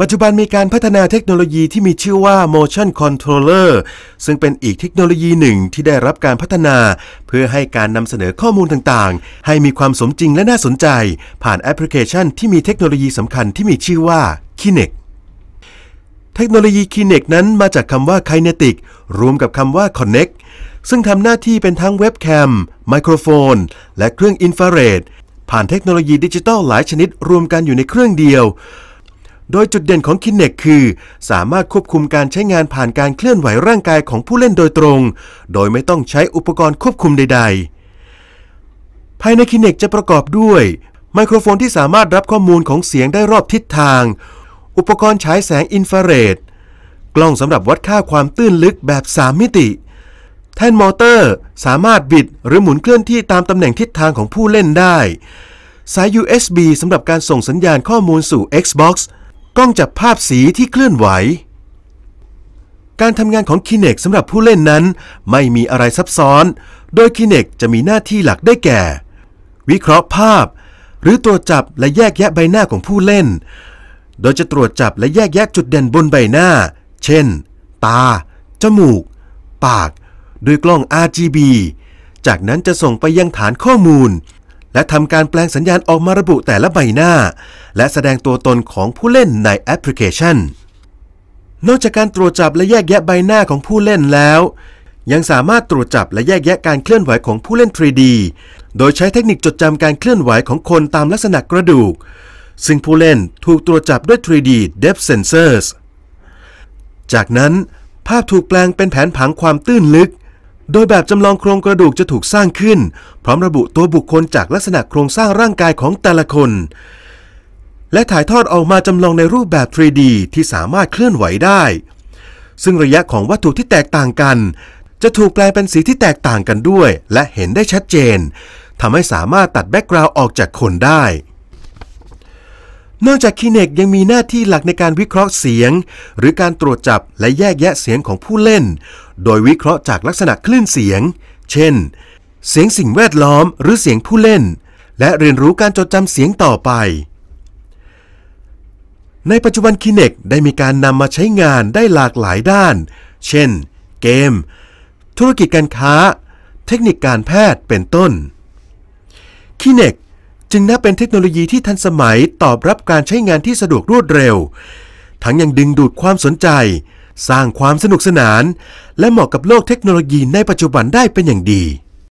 ปัจจุบันมีการพัฒนาเทคโนโลยีที่มีชื่อว่า motion controller ซึ่งเป็นอีกเทคโนโลยีหนึ่งที่ได้รับการพัฒนา เพื่อให้การนำเสนอข้อมูลต่างๆ ให้มีความสมจริงและน่าสนใจ ผ่านแอปพลิเคชันที่มีเทคโนโลยีสำคัญที่มีชื่อว่า Kinect เทคโนโลยี Kinect นั้นมาจากคำว่า Kinetic รวมกับคำว่า Connect ซึ่งทำหน้าที่เป็นทั้งเว็บแคม ไมโครโฟน และเครื่องอินฟราเรดผ่านเทคโนโลยีดิจิทัลหลายชนิดรวมกันอยู่ในเครื่องเดียว โดยจุดเด่นของ Kinect คือ สามารถควบคุมการใช้งานผ่านการเคลื่อนไหวร่างกายของผู้เล่นโดยตรง โดยไม่ต้องใช้อุปกรณ์ควบคุมใด ๆ ภายใน Kinect จะประกอบด้วย ไมโครโฟนที่สามารถรับข้อมูลของเสียงได้รอบทิศทาง อุปกรณ์ฉายแสงอินฟราเรดกล้องสำหรับวัดค่าความตื้นลึกแบบ 3 มิติ แท่นมอเตอร์ สามารถบิดหรือหมุนเคลื่อนที่ตามตำแหน่งทิศทางของผู้เล่นได้ สาย USB สำหรับการส่งสัญญาณข้อมูลสู่ Xbox กล้องจับภาพสีที่เคลื่อนไหว การทำงานของ Kinect สำหรับผู้เล่นนั้นไม่มีอะไรซับซ้อน โดย Kinect จะมีหน้าที่หลักได้แก่ วิเคราะห์ภาพ หรือตรวจจับและแยกแยะใบหน้าของผู้เล่น โดยจะตรวจจับและแยกแยะจุดเด่นบนใบหน้า เช่น ตา จมูก ปาก ด้วยกล้อง RGB จากนั้นจะส่งไปยังฐานข้อมูล และทำการแปลงสัญญาณออกมาระบุแต่ละใบหน้า และแสดงตัวตนของผู้เล่นในแอปพลิเคชัน นอกจากการตรวจจับและแยกแยะใบหน้าของผู้เล่นแล้ว ยังสามารถตรวจจับและแยกแยะการเคลื่อนไหวของผู้เล่น 3D โดยใช้เทคนิคจดจำการเคลื่อนไหวของคนตามลักษณะกระดูก ซึ่งผู้เล่นถูกตรวจจับด้วย 3D depth sensors จากนั้น ภาพถูกแปลงเป็นแผนผังความตื้นลึก โดยแบบจำลองโครงกระดูกจะถูกสร้างขึ้น พร้อมระบุตัวบุคคลจากลักษณะโครงสร้างร่างกายของแต่ละคน และถ่ายทอดออกมาจำลองในรูปแบบ 3D ที่สามารถเคลื่อนไหวได้ ซึ่งระยะของวัตถุที่แตกต่างกัน จะถูกแปลเป็นสีที่แตกต่างกันด้วย และเห็นได้ชัดเจนทำให้สามารถตัดแบ็กกราวด์ออกจากคนได้ นอกจาก Kinect ยังมีหน้าที่หลักในการวิเคราะห์เสียง หรือการตรวจจับและแยกแยะเสียงของผู้เล่น โดยวิเคราะห์จากลักษณะคลื่นเสียง เช่น เสียงสิ่งแวดล้อมหรือเสียงผู้เล่น และเรียนรู้การจดจำเสียงต่อไป ในปัจจุบัน Kinect ได้มีการนำมาใช้งานได้หลากหลายด้าน เช่น เกม ธุรกิจการค้า เทคนิคการแพทย์เป็นต้น Kinect จึงนับเป็นเทคโนโลยีที่ทันสมัยตอบรับการใช้งานที่สะดวกรวดเร็ว ทั้งยังดึงดูดความสนใจ สร้างความสนุกสนาน และเหมาะกับโลกเทคโนโลยีในปัจจุบันได้เป็นอย่างดี